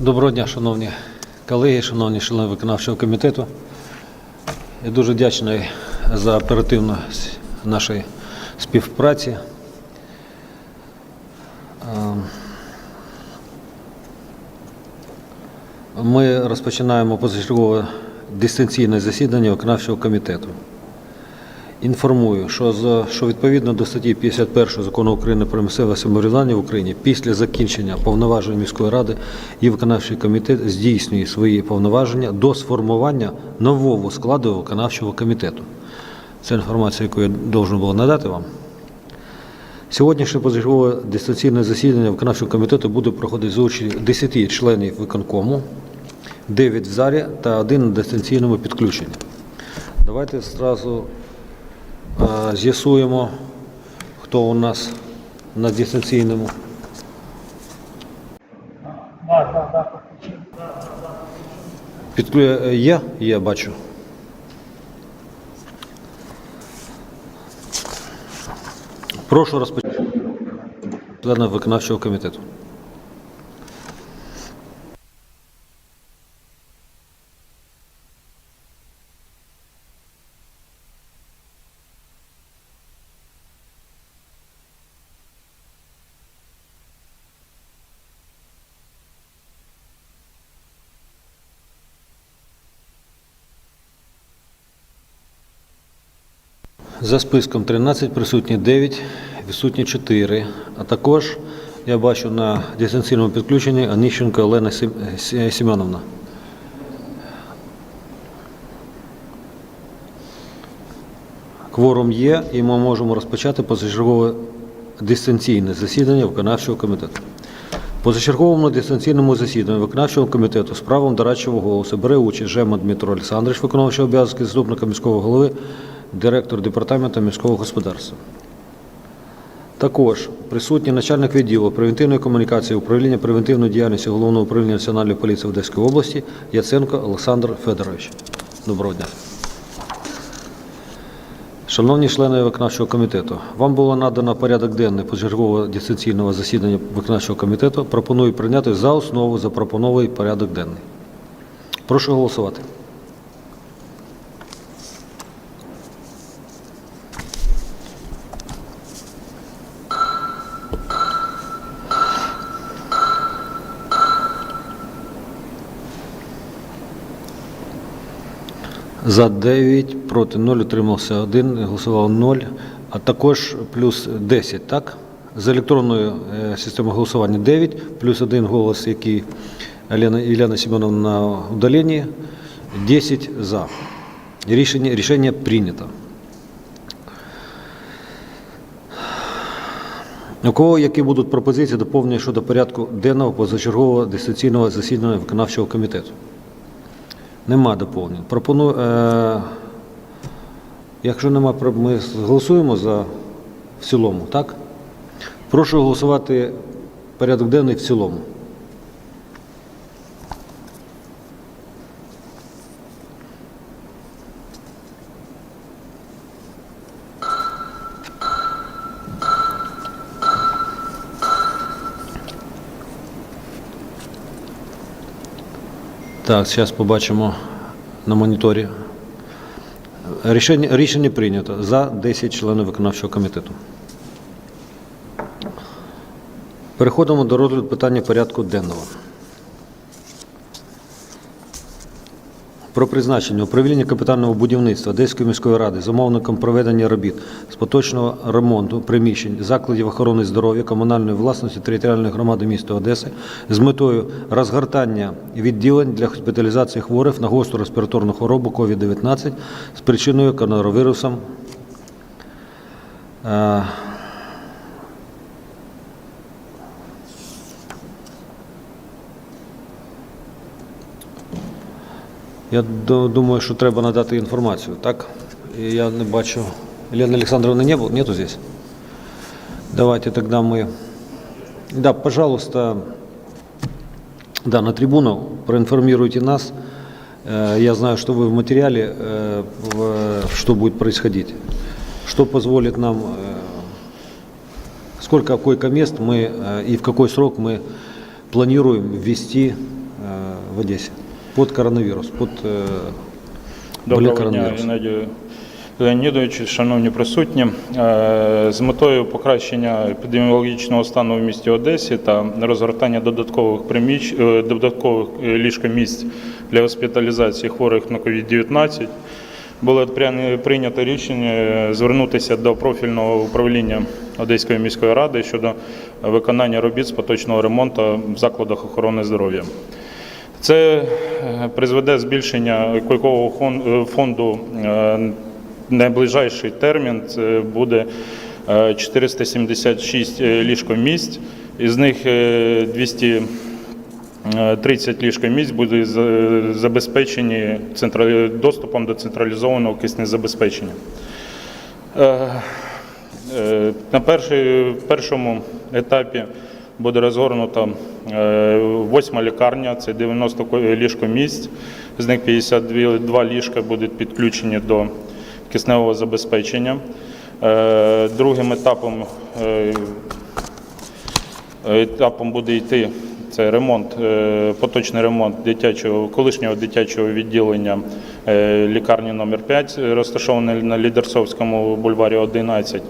Доброго дня, шановні колеги, шановні члени виконавчого комітету. Я дуже вдячний за оперативність нашої співпраці. Ем, Ми розпочинаємо позачергове дистанційне засідання виконавчого комітету. Інформую, що, за, що відповідно до статті 51 Закону України про місцеве самоврядування в Україні після закінчення повноважень міської ради і виконавчий комітет здійснює свої повноваження до сформування нового складу виконавчого комітету. Це інформація, яку я должен був надати вам. Сьогоднішнє позачергове дистанційне засідання виконавчого комітету буде проходити з участю 10 членів виконкому, 9 в залі та 1 на дистанційному підключенні. Давайте зразу з'ясуємо, хто у нас на дистанційному. Підклю... е, Є? Є, бачу. Прошу розпочати. Виконавчого комітету. За списком 13, присутні 9, відсутні 4. А також я бачу на дистанційному підключенні Аніщенко Олена Сіменовна. Кворум є, і ми можемо розпочати позачергове дистанційне засідання виконавчого комітету. Позачерговому дистанційному засіданні виконавчого комітету з правом дорадчого голосу бере участь Жема Дмитро Олександрович, виконувачий обов'язки заступника міського голови, директор департаменту міського господарства. Також присутній начальник відділу превентивної комунікації управління превентивної діяльності Головного управління Національної поліції в Одеській області Яценко Олександр Федорович. Доброго дня. Шановні члени виконавчого комітету, вам було надано порядок денний позачергового дистанційного засідання виконавчого комітету. Пропоную прийняти за основу запропонований порядок денний. Прошу голосувати. За 9, проти 0, утримався 1, голосував 0, а також плюс 10, так? З електронною е, системою голосування 9, плюс 1 голос, який Ілляна Семеновна на удаленні, 10 за. Рішення, рішення прийнято. У кого які будуть пропозиції доповнення щодо порядку денного позачергового дистанційного засідання виконавчого комітету? Нема доповнень. Пропоную, е, якщо нема, ми голосуємо за в цілому, так? Прошу голосувати порядок денний в цілому. Так, зараз побачимо на моніторі. Рішення, рішення прийнято за 10 членів виконавчого комітету. Переходимо до розгляду питання порядку денного. Про призначення управління капітального будівництва Одеської міської ради замовником проведення робіт з поточного ремонту приміщень закладів охорони здоров'я комунальної власності територіальної громади міста Одеси з метою розгортання відділень для госпіталізації хворих на гостру респіраторну хворобу COVID-19 з причиною коронавірусом. Я ду- думаю, що треба надати інформацію, так? І Я не бачу. Елена Александровна не было, нету здесь? Давайте тогда мы... Да, пожалуйста, да, на трибуну проинформируйте нас. Э, Я знаю, что вы в материале, э, в- что будет происходить. Что позволит нам, э, сколько койко-мест мы э, и в какой срок мы планируем ввести в Одессе Под коронавирус, под э, дня. Геннадію Леонідовичу, шановні присутні. Е, З метою покращення епідеміологічного стану в місті Одесі та розгортання додаткових приміщ... е, додаткових е, ліжкомісць для госпіталізації хворих на COVID-19 було прийнято рішення звернутися до профільного управління Одеської міської ради щодо виконання робіт з поточного ремонту в закладах охорони здоров'я. Це е, призведе збільшення койкового е, фонду е, найближайший термін це буде е, 476 ліжкомісць, із них е, 230 ліжкомісць будуть за- забезпечені доступом до централізованого киснезабезпечення. На першому етапі буде розгорнута е, восьма лікарня, це 90 ко- ліжкомісць, з них 52 ліжка будуть підключені до кисневого забезпечення. Е, Другим етапом е, етапом буде йти це ремонт, поточний ремонт дитячого колишнього дитячого відділення лікарні номер 5 розташованої на Лідерсовському бульварі 11.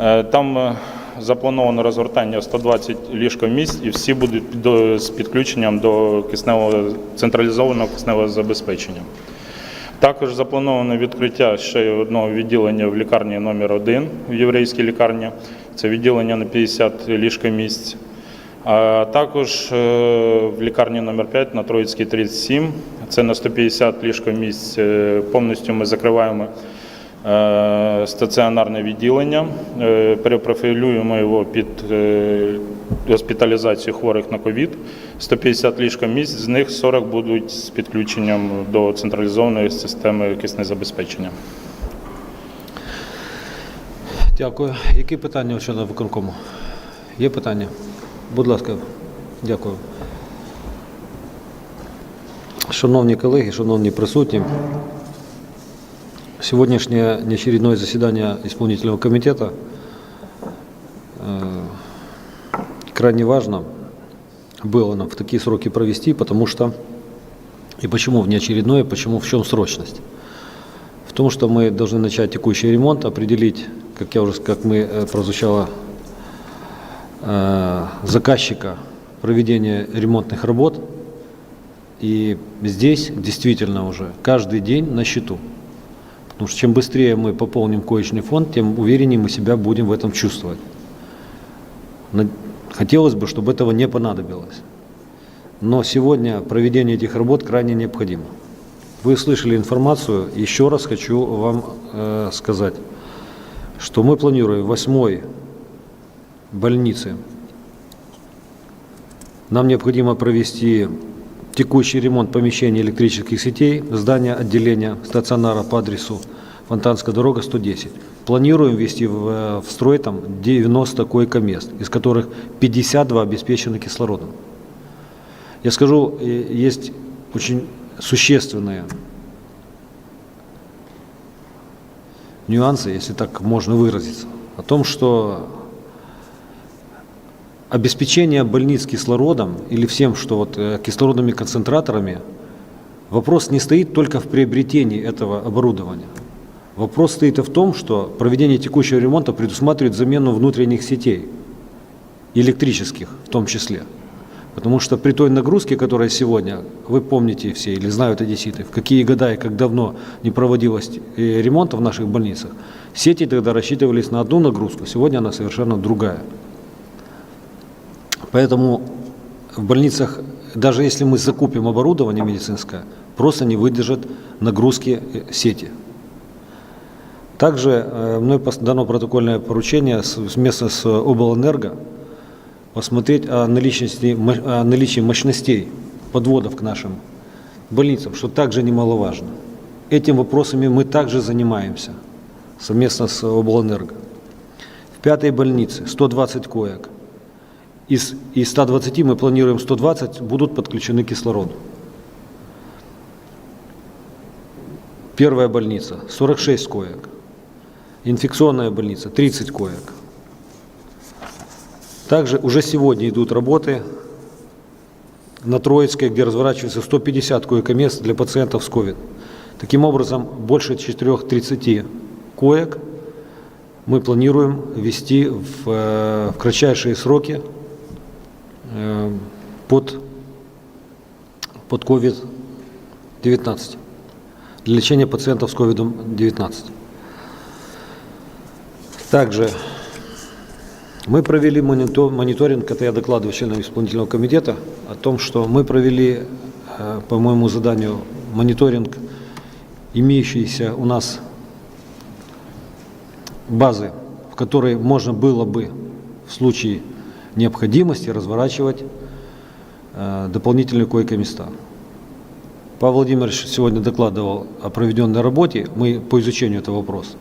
Е, Там заплановано розгортання 120 ліжкомісць і всі будуть з підключенням до кисневого централізованого кисневого забезпечення. Також заплановано відкриття ще одного відділення в лікарні номер 1 в єврейській лікарні. Це відділення на 50 ліжкомісць. А також е, в лікарні номер 5 на Троїцькій 37. Це на 150 ліжкомісць. Е, Повністю ми закриваємо стаціонарне відділення, е, перепрофілюємо його під е, госпіталізацію хворих на ковід. 150 ліжкомісць, з них 40 будуть з підключенням до централізованої системи киснезабезпечення. Дякую. Які питання щодо виконкому? Є питання? Будь ласка, дякую. Шановні колеги, шановні присутні, сьогоднішнє неочередное заседание исполнительного комитета э, крайне важно было нам в такие сроки провести, потому что и почему внеочередное, почему в чем срочность? В том, что мы должны начать текущий ремонт, определить, как я уже, как мы э, прозвучало, э, заказчика проведения ремонтных работ. И здесь действительно уже каждый день на счету. Потому что чем быстрее мы пополним коечный фонд, тем увереннее мы себя будем в этом чувствовать. Хотелось бы, чтобы этого не понадобилось. Но сегодня проведение этих работ крайне необходимо. Вы слышали информацию, еще раз хочу вам э, сказать, что мы планируем восьмой больнице. Нам необходимо провести текущий ремонт помещений электрических сетей, здания отделения стационара по адресу Фонтанская дорога 110. Планируем ввести в, э, в строй там 90 койко-мест, из которых 52 обеспечены кислородом. Я скажу, э, есть очень существенные нюансы, если так можно выразиться, о том, что обеспечение больниц кислородом или всем, что вот э, кислородными концентраторами, вопрос не стоит только в приобретении этого оборудования. Вопрос стоит и в том, что проведение текущего ремонта предусматривает замену внутренних сетей, электрических в том числе. Потому что при той нагрузке, которая сегодня, вы помните все или знают одесситы, в какие года и как давно не проводилось э, ремонта в наших больницах, сети тогда рассчитывались на одну нагрузку, сегодня она совершенно другая. Поэтому в больницах, даже если мы закупим оборудование медицинское, просто не выдержат нагрузки э, сети. Также э, мной дано протокольное поручение совместно с облэнерго посмотреть о наличности, мо- о наличии мощностей подводов к нашим больницам, что также немаловажно. Этим вопросами мы также занимаемся совместно с облэнерго. В пятой больнице 120 коек. Из, из 120 мы планируем 120 будут подключены к кислороду. Первая больница 46 коек. Инфекционная больница 30 коек. Также уже сегодня идут работы на Троицкой, где разворачивается 150 койко-мест для пациентов с COVID. Таким образом, больше 430 коек мы планируем ввести в, э, в кратчайшие сроки под, под COVID-19 для лечения пациентов с COVID-19. Также мы провели монито- мониторинг, это я докладываю членам исполнительного комитета, о том, что мы провели э, по моему заданию мониторинг имеющиеся у нас базы, в которой можно было бы в случае необходимости разворачивать э, дополнительные койко-места. Павел Владимирович сегодня докладывал о проведенной работе, мы по изучению этого вопроса.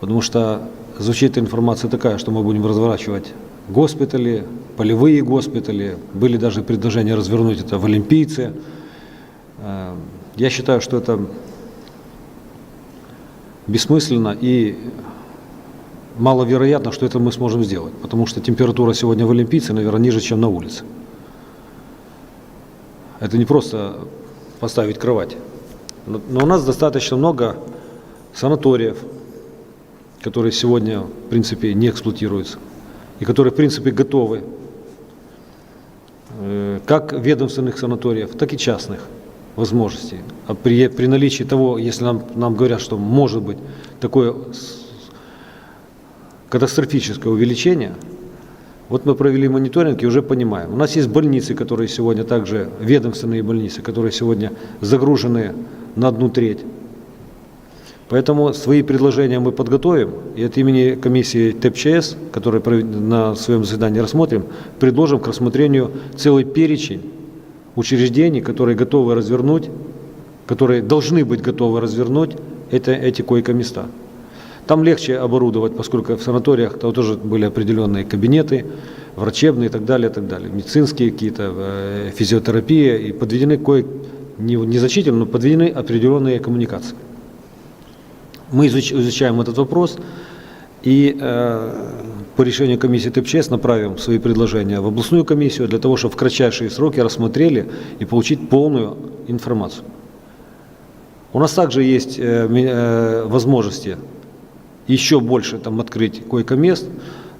Потому что звучит информация такая, что мы будем разворачивать госпитали, полевые госпитали. Были даже предложения развернуть это в Олимпийце. Э, Я считаю, что это бессмысленно и маловероятно, что это мы сможем сделать. Потому что температура сегодня в Олимпийце, наверное, ниже, чем на улице. Это не просто поставить кровать. Но у нас достаточно много санаториев, которые сегодня, в принципе, не эксплуатируются, и которые, в принципе, готовы, э, как ведомственных санаториев, так и частных возможностей. А при, при наличии того, если нам, нам говорят, что может быть такое катастрофическое увеличение, вот мы провели мониторинг и уже понимаем. У нас есть больницы, которые сегодня также, ведомственные больницы, которые сегодня загружены на одну треть. Поэтому свои предложения мы подготовим, и от имени комиссии ТЭПЧС, провед- на своем заседании рассмотрим, предложим к рассмотрению целый перечень учреждений, которые готовы развернуть, которые должны быть готовы развернуть это, эти койко-места. Там легче оборудовать, поскольку в санаториях там тоже были определенные кабинеты, врачебные и так далее, и так далее, медицинские какие-то, э, физиотерапия, и подведены кое не, незначительно, но подведены определенные коммуникации. Мы изуч- изучаем этот вопрос и э, по решению комиссии ТПЧС направим свои предложения в областную комиссию для того, чтобы в кратчайшие сроки рассмотрели и получить полную информацию. У нас также есть э, э, возможности еще больше там открыть койко-мест,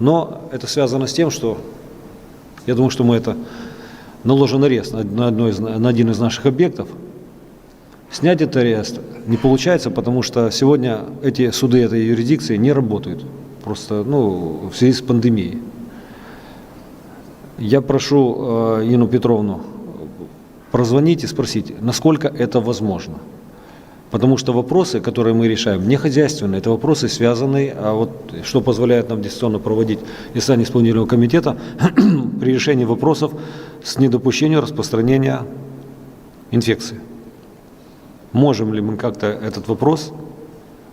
но это связано с тем, что я думаю, что мы это наложен арест на, одно из, на один из наших объектов. Снять этот арест не получается, потому что сегодня эти суды этой юрисдикции не работают. Просто ну, в связи с пандемией. Я прошу э, Инну Петровну прозвонить и спросить, насколько это возможно. Потому что вопросы, которые мы решаем, не хозяйственные, это вопросы связанные, а вот что позволяет нам дистанционно проводить заседание исполнительного комитета при решении вопросов с недопущением распространения инфекции. Можем ли мы как-то этот вопрос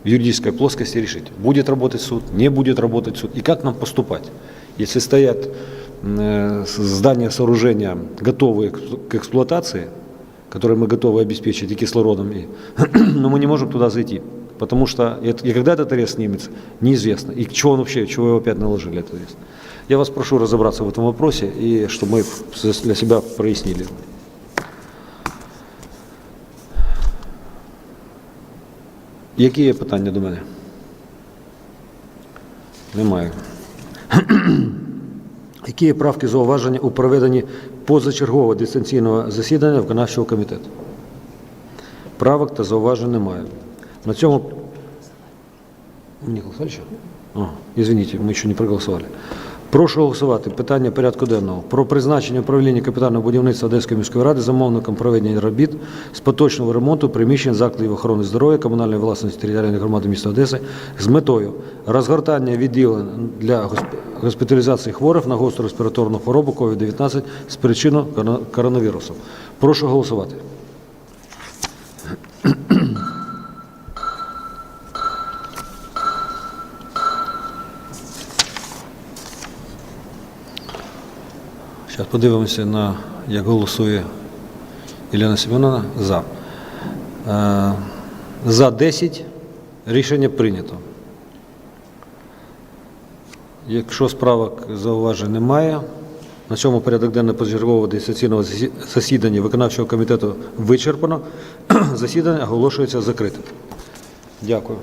в юридической плоскости решить? Будет работать суд, не будет работать суд, и как нам поступать? Если стоят э, здания, сооружения, готовые к эксплуатации, которые мы готовы обеспечить и кислородом, и, но мы не можем туда зайти, потому что это- и когда этот арест снимется, неизвестно. И чего он вообще, чего его опять наложили, этот арест. Я вас прошу разобраться в этом вопросе, и чтобы мы для себя прояснили. Які є питання до мене? Немає. Які є правки зауваження у проведенні позачергового дистанційного засідання виконавчого комітету? Правок та зауважень немає. На цьому... Не голосували ще? А, извините, ще не проголосували. Прошу голосувати питання порядку денного про призначення управління капітального будівництва Одеської міської ради замовником проведення робіт з поточного ремонту приміщень закладів охорони здоров'я комунальної власності територіальної громади міста Одеси з метою розгортання відділень для госп- госпіталізації хворих на гостру респіраторну хворобу COVID-19 з причин коронавірусу. Прошу голосувати. Зараз подивимося на як голосує Ілляна Семеновна за. Е, За 10 рішення прийнято. Якщо справок зауважень немає, На цьому порядок денний позачергового дистанційного засідання виконавчого комітету вичерпано. Засідання оголошується закритим. Дякую.